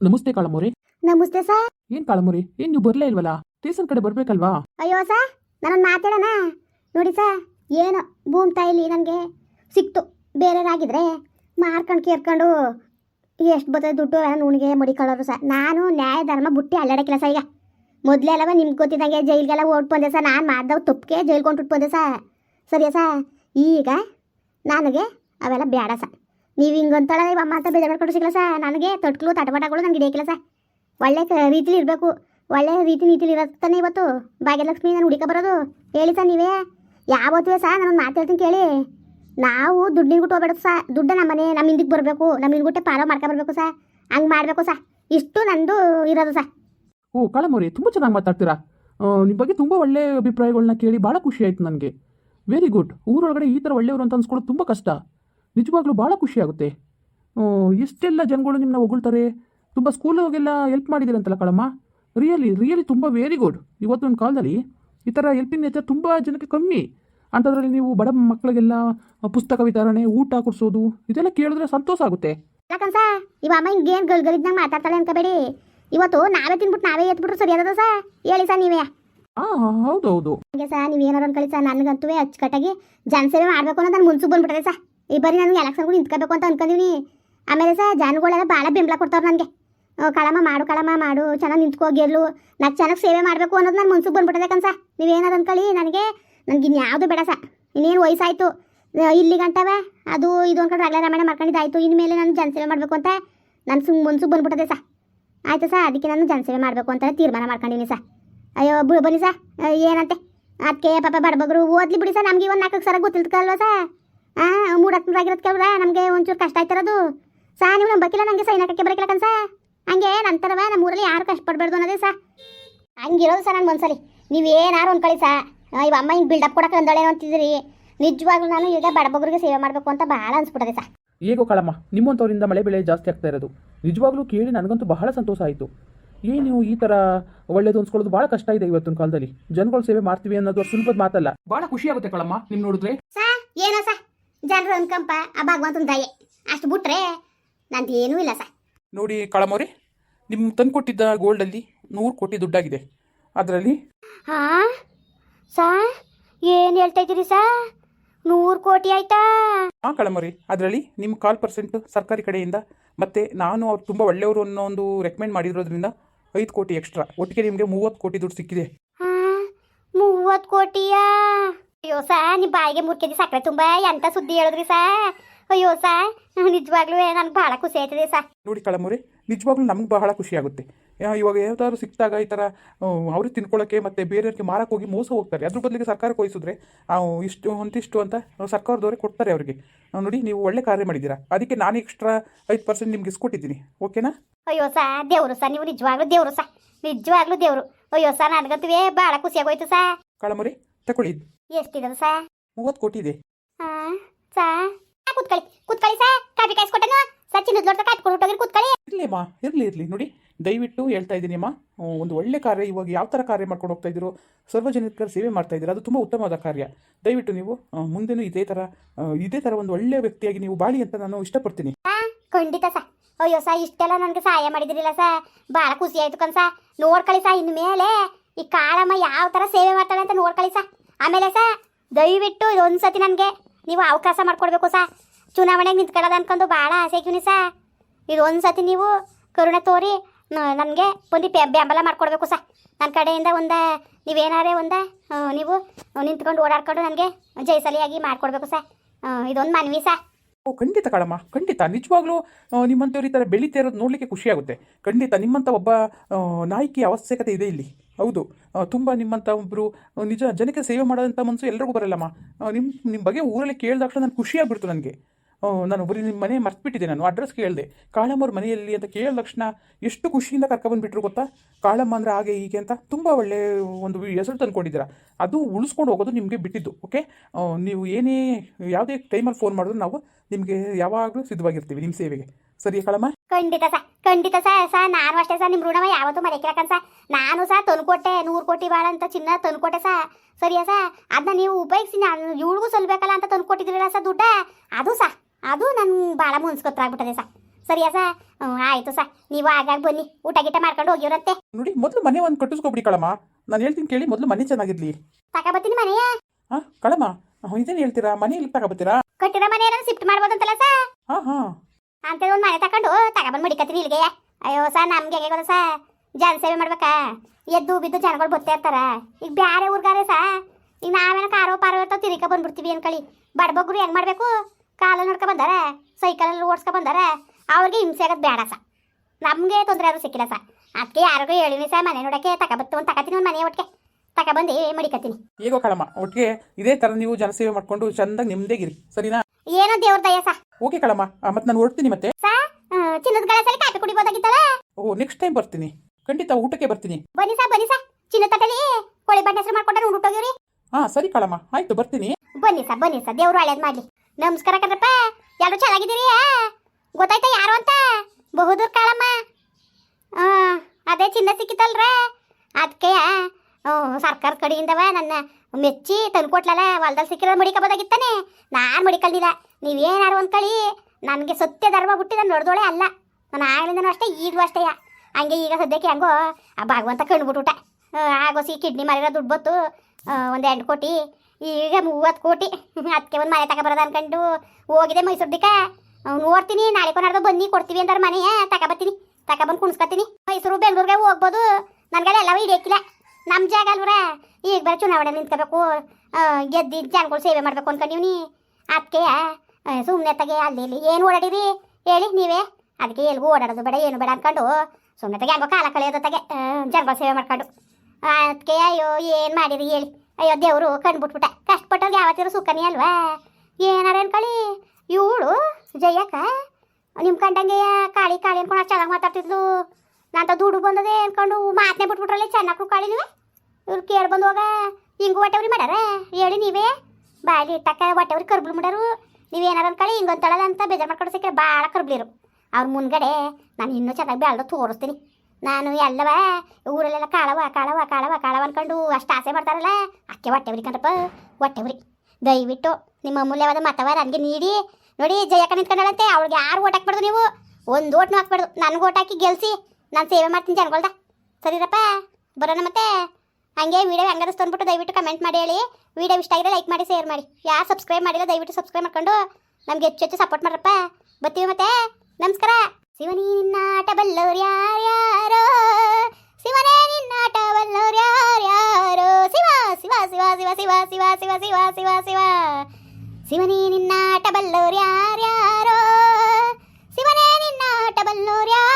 ನಮಸ್ತೆ ಕಾಳಮೋರೆ. ನಮಸ್ತೆ ಸರ್. ಏನ್ ಕಾಳಮೋರೆ? ಏನ್ ನೀವು ಬರ್ಲೇ ಇಲ್ವಲ್ಲ? ಸ್ಟೇಷನ್ ಕಡೆ ಬರ್ಬೇಕಲ್ವಾ? ಅಯ್ಯೋ ಸರ್ ನನ್ನ ಮಾತಾಡೋಣ? ನೋಡಿ ಸರ್ ಏನು ಭೂಮಿ ತಾಯಿಲಿ ನನಗೆ ಸಿಕ್ತು. ಬೇರೆಯವರಾಗಿದ್ರೆ ಮಾರ್ಕೊಂಡು ಕೇರ್ಕೊಂಡು ಎಷ್ಟು ಬರ್ತದೆ ದುಡ್ಡು ಎಲ್ಲ ನುಣಿಗೆ ಮಡಿಕೊಳ್ಳೋರು ಸರ್. ನಾನು ನ್ಯಾಯ ಧರ್ಮ ಬುಟ್ಟಿ ಅಲ್ಲಾಡಕ್ಕಿಲ್ಲ ಸರ್ ಈಗ. ಮೊದಲೆಲ್ಲವ ನಿಮ್ಗೆ ಗೊತ್ತಿದ್ದಂಗೆ ಜೈಲಿಗೆಲ್ಲ ಓಟ್ ಬಂದೆ ಸರ್. ನಾನು ಮಾಡ್ದವ್ ತಪ್ಪಿಗೆ ಜೈಲ್ಕೊಂಡು ಬಂದೆ ಸರ್. ಸರಿಯಾ ಸರ್? ಈಗ ನನಗೆ ಅವೆಲ್ಲ ಬೇಡ ಸರ್. ನೀವು ಅಮ್ಮ ಅಂತ ಬೇಜಾರು ಮಾಡ್ಕೊಂಡು ಸಿಗಲ್ಲ ಸರ್ ನನಗೆ ತೊಟ್ಲು ತಟಪಟಗಳು ನನಗೆ ಹಿಡಿಯಕ್ಕಿಲ್ಲ ಸರ್ ಒಳ್ಳೆ ರೀತಿಲಿ ಇರಬೇಕು. ಒಳ್ಳೆ ರೀತಿ ನೀತಿಲಿ ಇರತ್ತಾನೆ ಇವತ್ತು. ಭಾಗ್ಯಲಕ್ಷ್ಮಿ ನಾನು ಹುಡುಕ ಬರೋದು. ಹೇಳಿ ಸರ್ ನೀವೇ. ಯಾವತ್ತೂ ಸರ್ ನಾನು ಮಾತು ಹೇಳ್ತೀನಿ ಕೇಳಿ. ನಾವು ದುಡ್ಡಿನ ಗುಟ್ಟು ಹೋಗ್ಬೇಡ ಸರ್ ದುಡ್ಡು ನಮ್ಮ ಮನೆ, ನಮ್ಮ ಹಿಂದಿಗೆ ಬರಬೇಕು. ನಮ್ಮ ಹಿಂದ್ಗುಟ್ಟೆ ಪಾರೋ ಮಾಡ್ಕೊ ಬರಬೇಕು ಸರ್ ಹಂಗೆ ಮಾಡಬೇಕು ಸರ್ ಇಷ್ಟು ನಂದು ಇರೋದು ಸರ್ ಓ, ಕಳಮೂರಿ, ತುಂಬ ಚೆನ್ನಾಗಿ ಮಾತಾಡ್ತೀರಾ? ನಿಮ್ಮ ನಿಮ್ ಬಗ್ಗೆ ತುಂಬ ಒಳ್ಳೆ ಅಭಿಪ್ರಾಯಗಳನ್ನ ಕೇಳಿ ಭಾಳ ಖುಷಿ ಆಯ್ತು ನನಗೆ. ವೆರಿ ಗುಡ್ ಊರೊಳಗಡೆ ಈ ಥರ ಒಳ್ಳೆಯವರು ಅಂತ ಅನ್ಸ್ಕೊಳ್ಳೋದು ತುಂಬ ಕಷ್ಟ. ನಿಜವಾಗ್ಲೂ ಭಾಳ ಖುಷಿ ಆಗುತ್ತೆ ಆ, ಎಷ್ಟೆಲ್ಲ ಜನಗಳು ನಿಮ್ಮನ್ನ ಹೊಗಳ್ತಾರೆ? ತುಂಬ ಸ್ಕೂಲಿಗೆಲ್ಲ ಹೆಲ್ಪ್ ಮಾಡಿದ್ದೀರಂತಲ್ಲ ಕಳಮ್ಮ? ರಿಯಲಿ ರಿಯಲಿ ತುಂಬ ವೆರಿ ಗುಡ್ ಇವತ್ತೊಂದು ಕಾಲದಲ್ಲಿ ಈ ಥರ ಹೆಲ್ಪಿಂಗ್ ನೇಚರ್ ತುಂಬ ಜನಕ್ಕೆ ಕಮ್ಮಿ. ಅಂಥದ್ರಲ್ಲಿ ನೀವು ಬಡ ಮಕ್ಕಳಿಗೆಲ್ಲ ಪುಸ್ತಕ ವಿತರಣೆ ಊಟ ಕೊಡಿಸೋದು ಇದೆಲ್ಲ ಕೇಳಿದ್ರೆ ಸಂತೋಷ ಆಗುತ್ತೆ. ಯಾಕಂತ ಸಾ ಇವ ಅಮ್ಮ ಹಿಂಗೇನು ಗಲ್ ಗಲಿದ್ದಂಗೆ ಮಾತಾಡ್ತಾಳೆ ಅನ್ಕೋಬೇಡಿ. ಇವತ್ತು ನಾವೇ ತಿನ್ಬಿಟ್ಟು ನಾವೇ ಎತ್ಬಿಟ್ರು ಸರಿ ಅದ ಸರ್? ಹೇಳಿ ಸಾ ನೀವೇ. ಹಾಂ ಹೌದು ಹೌದು ಹಂಗೆ ಸಾ ನೀವು ಏನಾರು ಅನ್ಕೊಳ್ಳಿ ಸಾ ನನಗಂತೂ ಅಚ್ಚುಕಟ್ಟಾಗಿ ಜನಸೇವೆ ಮಾಡಬೇಕು ಅನ್ನೋದು ನಾನು ಮುನ್ಸು ಬಂದ್ಬಿಟ್ಟದೆ ಸರ್. ಈ ಬರೀ ಎಲೆಕ್ಷನ್ ಕೂಡ ನಿಂತ್ಕೋಬೇಕು ಅಂತ ಅನ್ಕೊಂಡಿನಿ ಆಮೇಲೆ ಸರ್ ಜನಗಳೆಲ್ಲ ಭಾಳ ಬೆಂಬಲ ಕೊಡ್ತಾರೆ ನನಗೆ ಕಳಮ ಮಾಡು ಕಳಮ ಮಾಡು, ಚೆನ್ನಾಗಿ ನಿಂತ್ಕೋ ಗೆಲ್ಲು ನಾನು ಚೆನ್ನಾಗಿ ಸೇವೆ ಮಾಡಬೇಕು ಅನ್ನೋದು ನಾನು ಮನ್ಸಿಗೆ ಬಂದ್ಬಿಟ್ಟದೆ ಕನ್ಸ ನೀವೇನಾರು ಅನ್ಕೊಳ್ಳಿ, ನನಗೆ ನನಗೆ ಇನ್ಯಾವುದು ಬೇಡ ಸರ್. ಇನ್ನೇನು ವಯಸ್ಸಾಯಿತು. ಇಲ್ಲಿ ಗಂಟವ, ಅದು ಇದು ಅನ್ಕೊಂಡು ರಗಳೆ ರಮಣೆ ಮಾಡ್ಕೊಂಡಿದ್ದಾಯಿತು ಇನ್ಮೇಲೆ ನಾನು ಜನಸೇವೆ ಮಾಡಬೇಕು ಅಂತ ನನ್ನ ಸುಮ್ ಮನ್ಸಿಗೆ ಬಂದ್ಬಿಟ್ಟದೆ ಸರ್. ಆಯಿತು ಸರ್, ಅದಕ್ಕೆ ನಾನು ಜನಸೇವೆ ಮಾಡಬೇಕು ಅಂತ ತೀರ್ಮಾನ ಮಾಡ್ಕೊಂಡಿನಿ ಸರ್. ಅಯ್ಯೋ ಬನ್ನಿ ಸರ್ ಏನಂತೆ? ಅದಕ್ಕೆ ಪಾಪ ಬಡಬಗ್ರು ಓದ್ಲಿ ಬಿಡಿ ಸರ್, ನಮಗೆ ಒಂದು ನಾಲ್ಕು ಸರ ಗೊತ್ತಿಲ್ತಲ್ವ ಸರ್. ಹಾಂ ಮೂರು ಆಗಿರೋದು ಕೇಳಿದ್ರೆ ನಮಗೆ ಒಂಚೂರು ಕಷ್ಟ ಆಯ್ತಿರೋದು ಸಾ ನೀವು ನಂಬಕ್ಕಿಲ್ಲ ನನಗೆ ಸೈನ್ ಹಾಕಕ್ಕೆ ಬರಕಿಲ್ಲ ಕನ್ಸ ಹಂಗೆ ನಂತರವ ನಮ್ಮ ಊರಲ್ಲಿ ಯಾರು ಕಷ್ಟಪಡಬಾರ್ದು ಅನ್ನೋದೇ ಸಾ. ಹಂಗಿರೋದು ಸರ್ ನಾನು ಒಂದ್ಸಲಿ ನೀವೇನಾರು ಅನ್ಕೊಳ್ಳಿ ಸಾ. ಇವ ಅಮ್ಮ ಹಿಂಗೆ ಬಿಲ್ಡಪ್ ಕೊಡಕ್ಕೆ ಅಂದಳೇನೋ ಅಂತಿದ್ರಿ ನಿಜವಾಗ್ಲೂ ನಾನು ಈಗ ಬಡಬಗ್ರಿಗೆ ಸೇವೆ ಮಾಡಬೇಕು ಅಂತ ಭಾಳ ಅನ್ಸ್ಬಿಡದೆ ಸಾ. ಹೇಗೋ ಕಳಮ್ಮ ನಿಮ್ಮಂಥವರಿಂದ ಮಳೆ ಬೆಳೆ ಜಾಸ್ತಿ ಆಗ್ತಾ ಇರೋದು. ನಿಜವಾಗ್ಲೂ ಕೇಳಿ ನನಗಂತೂ ಬಹಳ ಸಂತೋಷ ಆಯಿತು. ಏನು ಈ ಥರ ಒಳ್ಳೇದು ಅನ್ಸ್ಕೊಳ್ಳೋದು ಭಾಳ ಕಷ್ಟ ಇದೆ ಇವತ್ತಿನ ಕಾಲದಲ್ಲಿ. ಜನಗಳು ಸೇವೆ ಮಾಡ್ತೀವಿ ಅನ್ನೋದು ಸುಲಭದ ಮಾತಲ್ಲ. ಭಾಳ ಖುಷಿ ಆಗುತ್ತೆ ಕಳಮ್ಮ ನಿಮ್ ನೋಡಿದ್ರೆ. ಸಾ ಏನೋ ಸಾ. ಜನರು ಅನ್ಕಂಪ ಆ ಭಗವಂತನ ದಯೆ. ಅಷ್ಟು ಬಿಟ್ರೆ ನಂದು ಏನೂ ಇಲ್ಲ ಸರ್. ನೋಡಿ ಕಳಮೋರೆ ನಿಮ್ಮ ತಂದುಕೊಟ್ಟಿದ್ದ ಗೋಲ್ಡಲ್ಲಿ ನೂರು ಕೋಟಿ ದುಡ್ಡಾಗಿದೆ. ಅದರಲ್ಲಿ ಹಾ ಸಾ ಏನು ಹೇಳ್ತಾ ಇದ್ದೀರಿ ಸಾ ನೂರು ಕೋಟಿ ಆಯ್ತಾ? ಹಾ ಕಳಮರಿ ಅದರಲ್ಲಿ ನಿಮ್ಮ ಕಾಲ್ ಪರ್ಸೆಂಟ್ ಸರ್ಕಾರಿ ಕಡೆಯಿಂದ ಮತ್ತೆ ನಾನು ಅವ್ರು ತುಂಬ ಒಳ್ಳೆಯವರು ಅನ್ನೋ ಒಂದು ರೆಕಮೆಂಡ್ ಮಾಡಿರೋದ್ರಿಂದ ಐದು ಕೋಟಿ ಎಕ್ಸ್ಟ್ರಾ ಒಟ್ಟಿಗೆ ನಿಮಗೆ ಮೂವತ್ತು ಕೋಟಿ ದುಡ್ಡು ಸಿಕ್ಕಿದೆ. ಹಾ ಮೂವತ್ತು ಕೋಟಿಯಾ? ಅಯ್ಯೋ ಸಾ ನಿಮ್ಮ ಬಾಯಿಗೆ ಮೂರು ಕೆ ಜಿ ಸಕ್ಕರೆ ತುಂಬ ಎಂತ ಸುದ್ದಿ ಹೇಳಿದ್ರಿ ಸಾ? ಅಯ್ಯೋ ಸಾ ನಿಜವಾಗ್ಲೂ ನನಗೆ ಭಾಳ ಖುಷಿ ಆಯ್ತದೆ ಸಾ. ನೋಡಿ ಕಳಮುರಿ ನಿಜವಾಗ್ಲೂ ನಮ್ಗೆ ಬಹಳ ಖುಷಿ ಆಗುತ್ತೆ. ಇವಾಗ ಯಾವ್ದಾದ್ರು ಸಿಕ್ಕಿದಾಗ ಈ ಥರ ಅವರು ತಿನ್ಕೊಳ್ಳೋಕ್ಕೆ ಮತ್ತು ಬೇರೆಯವ್ರಿಗೆ ಮಾರಕ್ಕೆ ಹೋಗಿ ಮೋಸ ಹೋಗ್ತಾರೆ. ಅದ್ರ ಬದಲಿಗೆ ಸರ್ಕಾರಕ್ಕೆ ವಹಿಸಿದ್ರೆ ಆ, ಇಷ್ಟು ಒಂದಿಷ್ಟು ಅಂತ ಸರ್ಕಾರದವರೇ ಕೊಡ್ತಾರೆ ಅವರಿಗೆ. ನೋಡಿ ನೀವು ಒಳ್ಳೆ ಕಾರ್ಯ ಮಾಡಿದ್ದೀರಾ. ಅದಕ್ಕೆ ನಾನು ಎಕ್ಸ್ಟ್ರಾ ಐದು ಪರ್ಸೆಂಟ್ ನಿಮ್ಗೆ ಇಸ್ಕೊಟ್ಟಿದ್ದೀನಿ ಓಕೆನಾ? ಅಯ್ಯೋ ಸಾ ದೇವ್ರು ಸಾ ನೀವು ನಿಜವಾಗ್ಲೂ ದೇವರು ಸಾ. ನಿಜವಾಗ್ಲೂ ದೇವರು. ಅಯ್ಯೋ ಸಾ ನನಗಂತೂ ಭಾಳ ಖುಷಿ ಆಗೋಯ್ತು ಸಾ. ಕಳಮುರಿ ತಗೊಳ್ಳಿ. ಎಷ್ಟಿದೆ ಸಾ? ಮೂವತ್ತು ಕೋಟಿ ಇದೆ. ಹಾ ಸಾ? ಆ, ಕೂತ್ಕೊಳ್ಳಿ. ಕೂತ್ಕೊಳ್ಳಿ ಸಾ? ಕಾಫಿ ಕಾಯಿಸ್ಕೊಟ್ಟನು ಸಚಿನ್ ಲೋಟ ಕಾಫಿ ಕೊಟ್ಟು ಕೂತ್ಕೊಳ್ಳಿ. ಇರ್ಲಿ ಅಮ್ಮ ಇರಲಿ ಇರಲಿ. ನೋಡಿ ದಯವಿಟ್ಟು ಹೇಳ್ತಾ ಇದ್ದೀನಿ ಅಮ್ಮ ಒಂದು ಒಳ್ಳೆ ಕಾರ್ಯ. ಇವಾಗ ಯಾವ ಥರ ಕಾರ್ಯ ಮಾಡ್ಕೊಂಡು ಹೋಗ್ತಾ ಇದ್ರು ಸರ್ವಜನಿಕರ ಸೇವೆ ಮಾಡ್ತಾ ಇದ್ದೀರಾ. ಅದು ತುಂಬ ಉತ್ತಮವಾದ ಕಾರ್ಯ. ದಯವಿಟ್ಟು ನೀವು ಆ, ಮುಂದೆನೂ ಇದೇ ಥರ ಆ, ಇದೇ ಥರ ಒಂದು ಒಳ್ಳೆಯ ವ್ಯಕ್ತಿಯಾಗಿ ನೀವು ಬಾಳಿ ಅಂತ ನಾನು ಇಷ್ಟಪಡ್ತೀನಿ. ಖಂಡಿತ ಸಾ. ಅಯ್ಯೋ ಸಾ ಇಷ್ಟೆಲ್ಲ ನನಗೆ ಸಹಾಯ ಮಾಡಿದಿರಿಲ್ಲ ಸಾ. ಭಾಳ ಖುಷಿ ಆಯ್ತು ಕನ್ಸಾ ನೋಡ್ಕೊಳ್ಳಿ ಸಾ ಇನ್ಮೇಲೆ ಈ ಕಾಳಮ್ಮ ಯಾವ ಥರ ಸೇವೆ ಮಾಡ್ತಾಳೆ ಅಂತ ನೋಡ್ಕೊಳ್ಳಿ ಸಾ. ಆಮೇಲೆ ಸಾ ದಯವಿಟ್ಟು ಇದೊಂದು ಸತಿ ನನಗೆ ನೀವು ಅವಕಾಶ ಮಾಡಿಕೊಡ್ಬೇಕು ಸಾ ಚುನಾವಣೆಗೆ ನಿಂತ್ಕೊಳ್ಳೋದು ಅನ್ಕೊಂಡು ಭಾಳ ಆಸೆ ಇದೀನಿ ಸಾ ಇದೊಂದು ಸತಿ ನೀವು ಕರುಣೆ ತೋರಿ ನನಗೆ ಒಂದು ಬೆಂಬಲ ಮಾಡಿಕೊಡ್ಬೇಕು ಸಾ ನನ್ನ ಕಡೆಯಿಂದ ಒಂದು, ನೀವೇನಾರೇ ಒಂದು ನೀವು ನಿಂತ್ಕೊಂಡು ಓಡಾಡ್ಕೊಂಡು ನನಗೆ ಜೈಸಲಿಯಾಗಿ ಮಾಡಿಕೊಡ್ಬೇಕು ಸಾ ಇದೊಂದು ಮನವಿ ಸಾ ಓ, ಖಂಡಿತ ಕಳಮ್ಮ ಖಂಡಿತ. ನಿಜವಾಗ್ಲೂ ನಿಮ್ಮಂಥವ್ರು ಈ ಥರ ಬೆಳೀತಾ ಇರೋದು ನೋಡಲಿಕ್ಕೆ ಖುಷಿಯಾಗುತ್ತೆ ಖಂಡಿತ ನಿಮ್ಮಂಥ ಒಬ್ಬ ನಾಯಕಿಯ ನಾಯಕಿ ಅವಶ್ಯಕತೆ ಇದೆ ಇಲ್ಲಿ. ಹೌದು. ತುಂಬ ನಿಮ್ಮಂಥ ಒಬ್ಬರು ನಿಜ ಜನಕ್ಕೆ ಸೇವೆ ಮಾಡೋದಂಥ ಮನಸ್ಸು ಎಲ್ರಿಗೂ ಬರಲ್ಲಮ್ಮ. ನಿಮ್ಮ ನಿಮ್ಮ ಬಗ್ಗೆ ಊರಲ್ಲಿ ಕೇಳಿದ ತಕ್ಷಣ ಖುಷಿ ಖುಷಿಯಾಗ್ಬಿಡ್ತು ನನಗೆ. ನಾನು ಬರೀ ನಿಮ್ಮ ಮನೆ ಮರ್ತ್ಬಿಟ್ಟಿದ್ದೆ, ನಾನು ಅಡ್ರೆಸ್ ಕೇಳಿದೆ. ಕಾಳಮ್ಮವ್ರ ಮನೆಯಲ್ಲಿ ಅಂತ ಕೇಳಿದ ತಕ್ಷಣ ಎಷ್ಟು ಖುಷಿಯಿಂದ ಕರ್ಕೊಬಂದ್ಬಿಟ್ರು ಗೊತ್ತಾ? ಕಾಳಮ್ಮ ಅಂದ್ರೆ ಹಾಗೆ ಹೀಗೆ ಅಂತ ತುಂಬ ಒಳ್ಳೆ ಒಂದು ಹೆಸರು ತಂದ್ಕೊಂಡಿದ್ದೀರಾ. ಅದು ಉಳಿಸ್ಕೊಂಡು ಹೋಗೋದು ನಿಮಗೆ ಬಿಟ್ಟಿದ್ದು ಓಕೆ ನೀವು ಏನೇ ಯಾವುದೇ ಟೈಮಲ್ಲಿ ಫೋನ್ ಮಾಡಿದ್ರು ನಾವು ನಿಮಗೆ ಯಾವಾಗಲೂ ಸಿದ್ಧವಾಗಿರ್ತೀವಿ ನಿಮ್ಮ ಸೇವೆಗೆ. ಸರಿ ಕಳಮ್ಮ? ಖಂಡಿತ ಸರ್ ಖಂಡಿತ ಸರ್ ಸಾ ನಾನು ಅಷ್ಟೇ ಸರ್ ನಿಮ್ಮ ಋಣವ ಯಾವತ್ತೂ ಮರೆಕಿರಕನ್ ಸಾ ನಾನು ಸಾ ತಂದ್ಕೊಟ್ಟೆ ನೂರು ಕೋಟಿ ಬಾಳ ಅಂತ ಚಿನ್ನ ತಂದ್ಕೊಟ್ಟೆ ಸಾ. ಸರಿಯಾ ಸಾ? ಅದನ್ನ ನೀವು ಉಪಯೋಗಿಸಿ ನಾನು ಇವಳಿಗೂ ಸಲ್ಬೇಕಲ್ಲ ಅಂತ ತಂದ್ಕೊಟ್ಟಿದ್ರಲ್ಲ ಸಾ ದುಡ್ಡ? ಅದು ಸಾ ಅದು ನನ್ ಭಾಳ ಮುನ್ಸ್ಕೊತ್ರಾಗ್ಬಿಟ್ಟದೆ ಸಾ. ಸರಿಯಾ ಸಾ? ಆಯ್ತು ಆಯಿತು ಸಾ. ನೀವು ಆಗಾಗ ಬನ್ನಿ ಊಟ ಗೀಟ ಮಾಡ್ಕೊಂಡು ಹೋಗಿರತ್ತೆ ನೋಡಿ ಮೊದಲು ಮನೆ ಒಂದು ಕಟ್ಟಿಸ್ಕೊಬಿಡಿ ಕಳಮ್ಮ. ನಾನು ಹೇಳ್ತೀನಿ ಕೇಳಿ ಮೊದಲು ಮನೆ ಚೆನ್ನಾಗಿರ್ಲಿ. ತಗೋಬತ್ತೀನಿ ಮನೆಯ? ಹ ಕಳಮ್ಮ ಇದೇನು ಹೇಳ್ತೀರಾ? ಮನೆ ಇಲ್ಲಿ ತಗೋಬತ್ತೀರಾ? ಕಟ್ಟಿರೋ ಮನೆ ಏನಾದ್ರು ಶಿಫ್ಟ್ ಮಾಡ್ಬೋದಂತಲ್ಲ ಸಾ. ಹಾಂ ಹಾಂ. ಅಂತ ಒಂದು ಮನೆ ತಕೊಂಡು ತಗೊಬಂದು ಮಡಿಕತ್ತೀನಿ ಇಲ್ಲಿಗೆ. ಅಯ್ಯೋ ಸಾ ನಮ್ಗೆ ಹೇಗೆ ಗೊತ್ತಾ ಸಾ. ಜನ ಸೇವೆ ಮಾಡ್ಬೇಕಾ? ಎದ್ದು ಬಿದ್ದು ಜನಗಳು ಬತ್ತೇ ಇರ್ತಾರ. ಈಗ ಬ್ಯಾರೆ ಊರ್ಗಾರೆ ಸಾ? ಈಗ ನಾವೇನ ಕಾರೋ ಪಾರೋ ಇರ್ತಾವ ತಿರಿಕ ಬಂದ್ಬಿಡ್ತೀವಿ ಅನ್ಕಳಿ. ಬಡಬಗ್ರು ಹೆಂಗ್ ಮಾಡ್ಬೇಕು? ಕಾಲ ನೋಡ್ಕೊ ಬಂದಾರ? ಸೈಕಲಲ್ಲಿ ಓಡಿಸ್ಕೊ ಬಂದಾರ? ಅವ್ರಿಗೆ ಹಿಂಸೆ ಆಗೋದು ಬೇಡ ಸಾ. ನಮಗೆ ತೊಂದರೆ ಯಾರು ಸಿಕ್ಕಿಲ್ಲ ಸಾ. ಅದಕ್ಕೆ ಯಾರಿಗೂ ಹೇಳಿನಿ ಸಾ ಮನೆ ನೋಡಕ್ಕೆ ತಗೊಬತ್ತು ಒಂದು ತಗತೀನಿ ಒಂದು ಮನೆ ಒಟ್ಟಿಗೆ ತಗೊಬಂದು ಮಡಿಕತ್ತೀನಿ. ಈಗ ಕಳಮ್ಮ ಒಟ್ಟಿಗೆ ಇದೇ ತರ ನೀವು ಜನಸೇವೆ ಚಂದ ನಿಮ್ದೇ ಗಿರಿ ಸರಿನಾ? ಏನೋ ದೇವ್ರ ದಯ ಸಾ. ಓಕೆ ಕಳಮ್ಮ ಮತ್ತೆ ನಾನು ಹೊರಡ್ತೀನಿ ಮತ್ತೆ. ಸಾ? ಚಿನ್ನದ ಚಿನ್ನದ ಸರಿ ಕಾಫಿ ಕುಡಿಬೋದಾಗಿತ್ತಲ್ಲ? ಓ ನೆಕ್ಸ್ಟ್ ಟೈಮ್ ಬರ್ತೀನಿ. ಖಂಡಿತ ಊಟಕ್ಕೆ ಬರ್ತೀನಿ. ಬನ್ನಿ ಸಾ ಬನ್ನಿ ಸಾ ಚಿನ್ನ ತಟ್ಟಲಿ. ಕೋಳಿ ಬಣ್ಣ ಹೆಸರು ಮಾಡ್ಕೊಂಡ್ರೆ ಉಂಟೋಗಿವ್ರಿ ಹಾ ಸರಿ ಕಳಮ್ಮ. ಆಯ್ತು ಬರ್ತೀನಿ. ಬನ್ನಿ ಸಾ ಬನ್ನಿ ಸಾ ದೇವ್ರು ಒಳ್ಳೇದ್ ಮಾಡ್ಲಿ. ನಮಸ್ಕಾರ ಕಣ್ರಪ್ಪ. ಯಾರು ಚೆನ್ನಾಗಿದ್ದೀರಿ? ಗೊತ್ತಾಯ್ತಾ ಯಾರು ಅಂತ? ಬಹುದೂರ್ ಕಾಳಮ್ಮ. ಆ, ಅದೇ ಚಿನ್ನ ಸಿಕ್ಕಿತಲ್ರ. ಅದಕ್ಕೆ ಸರ್ಕಾರದ ಕಡೆಯಿಂದವ ನನ್ನ ಮೆಚ್ಚಿ ತಂದ್ಕೊಟ್ಲಲ್ಲ ಹೊಲ್ದಲ್ಲಿ ಸಿಕ್ಕಿರೋ ಮಡಿಕಬೋದಾಗಿತ್ತಾನೆ ನಾನು ಮಡಿಕಲ್ದಿಲ್ಲ ನೀವೇನಾರು ಅಂದ್ಕೊಳ್ಳಿ ನನಗೆ ಸತ್ಯ ಧರ್ಮ ಬಿಟ್ಟು ನಾನು ನೋಡ್ದೋಳೆ ಅಲ್ಲ. ನಾನು ಆಗ್ಲಿಂದನೂ ಅಷ್ಟೇ ಈಗಲೂ ಅಷ್ಟೇ ಹಂಗೆ ಈಗ ಸದ್ಯಕ್ಕೆ ಹೆಂಗೋ, ಆ ಭಾಗವಂತ ಕಣ್ಬಿಟ್ಟುಟ ಆಗೋಸಿ ಕಿಡ್ನಿ ಮಾರಿರೋ ದುಡ್ಡು ಬತ್ತು ಒಂದು ಎಂಟು ಕೋಟಿ, ಈಗ ಮೂವತ್ತು ಕೋಟಿ. ಅದಕ್ಕೆ ಒಂದು ಮನೆ ತಗೊಬರೋದು ಅನ್ಕೊಂಡು ಹೋಗಿದೆ ಮೈಸೂರ್ದಿಕ್ಕ. ನೋಡ್ತೀನಿ, ನಾಳೆ ಕೊನಾಡ್ದು ಬನ್ನಿ, ಕೊಡ್ತೀವಿ ಅಂತಾರೆ ಮನೆಯ ತಗೊಬತ್ತೀನಿ, ತಗೊಬಂದು ಕುಣಿಸ್ಕೊತೀನಿ. ಮೈಸೂರು, ಬೆಂಗಳೂರಿಗೆ ಹೋಗ್ಬೋದು. ನನಗೆಲ್ಲ ಎಲ್ಲವೂ ಹಿಡಿಯಕ್ಕಿಲ್ಲ. ನಮ್ಮ ಜಾಗ ಅಲ್ವರ? ಈಗ ಬರೋ ಚುನಾವಣೆ ನಿಂತ್ಕೋಬೇಕು. ಗೆದ್ದು ಜನಗಳು ಸೇವೆ ಮಾಡಬೇಕು ಅನ್ಕೊಂಡಿವ್ನಿ ಅದಕ್ಕೆ ಸುಮ್ಮನೆ ತಗೆ, ಅಲ್ಲಿ ಇಲ್ಲಿ. ಏನು ಓಡಾಡಿರಿ? ಹೇಳಿ ನೀವೇ. ಅದಕ್ಕೆ ಎಲ್ಗೂ ಓಡಾಡೋದು ಬೇಡ, ಏನು ಬೇಡ ಅನ್ಕೊಂಡು ಸುಮ್ಮನೆ ತೆಗೆ ಹಂಗೋ ಕಾಲ ಕಳೆಯೋದು ತಗೆ. ಜನಗಳು ಸೇವೆ ಮಾಡ್ಕೊಂಡು. ಅದಕ್ಕೆ, ಅಯ್ಯೋ, ಏನು ಮಾಡಿದ್ರಿ ಹೇಳಿ. ಅಯ್ಯೋ, ದೇವರು ಕಂಡುಬಿಟ್ಬಿಟ್ಟೆ ಕಷ್ಟಪಟ್ಟೋಗಿ ಯಾವತ್ತಿರೋ ಸುಖನೇ ಅಲ್ವಾ? ಏನಾರ ಅನ್ಕೊಳ್ಳಿ ಇವಳು, ಜಯಕ್ಕ ನಿಮ್ಮ ಕಂಡಂಗೆ ಕಾಳಿ ಕಾಳಿ ಅನ್ಕೊಂಡು ಚೆನ್ನಾಗಿ ಮಾತಾಡ್ತಿದ್ಲು. ನಂತ ದುಡ್ಡು ಬಂದದೆ ಅನ್ಕೊಂಡು ಮಾತನೇ ಬಿಟ್ಬಿಟ್ರಲ್ಲ ಚೆನ್ನಾಕು ಕಾಳಿ ನೀವೇ? ಇವ್ರು ಕೇಳಿ ಬಂದು ಹೋಗ, ಹಿಂಗೆ ಹೊಟ್ಟೆವ್ರಿ ಮಾಡ್ಯಾರ? ಹೇಳಿ ನೀವೇ. ಬಾಯಲ್ಲಿ ಇಟ್ಟಕ್ಕ ಹೊಟ್ಟೆವ್ರಿ ಕರ್ಬಲು ಮಾಡ್ಯಾರು. ನೀವೇನಾರ ಅನ್ಕೊಳ್ಳಿ ಹಿಂಗಂತಳಲ್ಲ ಅಂತ ಬೇಜಾರು ಮಾಡ್ಕೊಂಡು ಸಿಕ್ಕರೆ ಭಾಳ ಕರ್ಬ್ಲಿರು. ಅವ್ರ ಮುಂದ್ಗಡೆ ನಾನು ಇನ್ನೂ ಚೆನ್ನಾಗಿ ಬೆಳೆದು ತೋರಿಸ್ತೀನಿ. ನಾನು ಎಲ್ಲವ ಊರಲ್ಲೆಲ್ಲ ಕಾಳವ ಕಾಳವ ಕಾಳವ ಕಾಳವ ಅನ್ಕೊಂಡು ಅಷ್ಟು ಆಸೆ ಮಾಡ್ತಾರಲ್ಲ, ಅಕ್ಕೆ ಹೊಟ್ಟೆ ಉರಿ ಕಣ್ರಪ್ಪ ಹೊಟ್ಟೆ ದಯವಿಟ್ಟು ನಿಮ್ಮ ಅಮೂಲ್ಯವಾದ ಮತವ ನನಗೆ ನೀಡಿ. ನೋಡಿ, ಜಯಕ್ಕ ನಿಂತ್ಕೊಂಡಳಂತೆ, ಅವ್ಳಿಗೆ ಯಾರು ಓಟ್ ಹಾಕ್ಬಾರ್ದು ನೀವು? ಒಂದು ಓಟ್ನು ಹಾಕ್ಬಾರ್ದು. ನನಗೆ ಓಟ್ ಹಾಕಿ ಗೆಲ್ಸಿ, ನಾನು ಸೇವೆ ಮಾಡ್ತೀನಿ ಜನಗಳ್ದ. ಸರಿರಪ್ಪ? ಬರೋಣ ಮತ್ತೆ? ಹಂಗೆ ವಿಡಿಯೋ ಹೆಂಗೆ ಅನಿಸ್ತು ಅಂದ್ಬಿಟ್ಟು ದಯವಿಟ್ಟು ಕಮೆಂಟ್ ಮಾಡಿ ಹೇಳಿ. ವಿಡಿಯೋ ಇಷ್ಟ ಆಗಿದ್ರೆ ಲೈಕ್ ಮಾಡಿ ಶೇರ್ ಮಾಡಿ. ಯಾರು ಸಬ್ಸ್ಕ್ರೈಬ್ ಮಾಡಿಲ್ಲ, ದಯವಿಟ್ಟು ಸಬ್ಸ್ಕ್ರೈಬ್ ಮಾಡ್ಕೊಂಡು ನಮ್ಗೆ ಹೆಚ್ಚು ಹೆಚ್ಚು ಸಪೋರ್ಟ್ ಮಾಡ್ರಪ್ಪ. ಬರ್ತೀವಿ ಮತ್ತೆ? ನಮಸ್ಕಾರ. ಶಿವನಿ ನಿನ್ನಾಟ ಬಲ್ಲೋರ್ ಯಾರ್ಯಾರೋ? ಶಿವನೇ ನಿನ್ನಾಟ ಬಲ್ಲೋರ್ ಯಾರ್ಯಾರೋ? ಶಿವ ಶಿವ ಶಿವ ಶಿವ ಶಿವ ಶಿವ ಶಿವ ಶಿವ ಶಿವ ಶಿವ. ಶಿವನಿ ನಿನ್ನಾಟ ಬಲ್ಲೋರ್ ಯಾರ್ಯಾರೋ? ಶಿವನೇ ನಿನ್ನಾಟ ಬಲ್ಲೋರ್ ಯಾರು